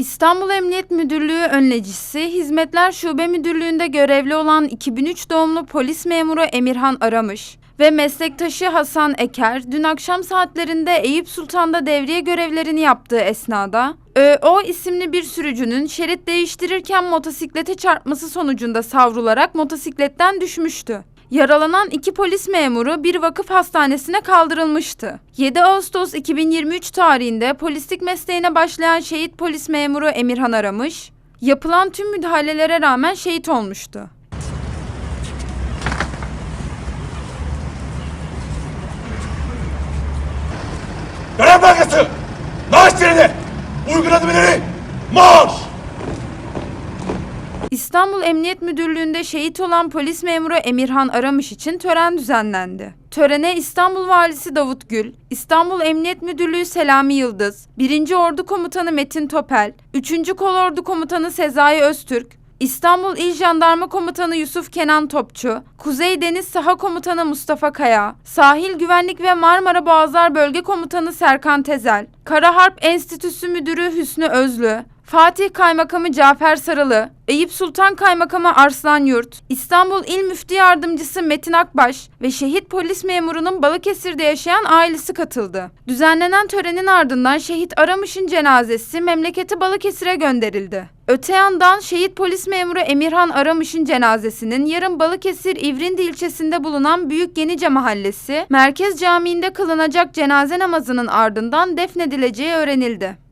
İstanbul Emniyet Müdürlüğü önlecisi Hizmetler Şube Müdürlüğü'nde görevli olan 2003 doğumlu polis memuru Emirhan Aramış ve meslektaşı Hasan Eker dün akşam saatlerinde Eyüp Sultan'da devriye görevlerini yaptığı esnada ÖO isimli bir sürücünün şerit değiştirirken motosiklete çarpması sonucunda savrularak motosikletten düşmüştü. Yaralanan iki polis memuru bir vakıf hastanesine kaldırılmıştı. 7 Ağustos 2023 tarihinde polislik mesleğine başlayan şehit polis memuru Emirhan Aramış, yapılan tüm müdahalelere rağmen şehit olmuştu. Görev bölgesi! Marş yerine! Uygun ileri! Marş! İstanbul Emniyet Müdürlüğü'nde şehit olan polis memuru Emirhan Aramış için tören düzenlendi. Törene İstanbul Valisi Davut Gül, İstanbul Emniyet Müdürlüğü Selami Yıldız, 1. Ordu Komutanı Metin Topel, 3. Kolordu Komutanı Sezai Öztürk, İstanbul İl Jandarma Komutanı Yusuf Kenan Topçu, Kuzey Deniz Saha Komutanı Mustafa Kaya, Sahil Güvenlik ve Marmara Boğazlar Bölge Komutanı Serkan Tezel, Kara Harp Enstitüsü Müdürü Hüsnü Özlü, Fatih Kaymakamı Cafer Sarılı, Eyüp Sultan Kaymakamı Arslan Yurt, İstanbul İl Müftü Yardımcısı Metin Akbaş ve şehit polis memurunun Balıkesir'de yaşayan ailesi katıldı. Düzenlenen törenin ardından şehit Aramış'ın cenazesi memleketi Balıkesir'e gönderildi. Öte yandan şehit polis memuru Emirhan Aramış'ın cenazesinin yarın Balıkesir İvrindi ilçesinde bulunan Büyük Yenice Mahallesi Merkez Camii'nde kılınacak cenaze namazının ardından defnedileceği öğrenildi.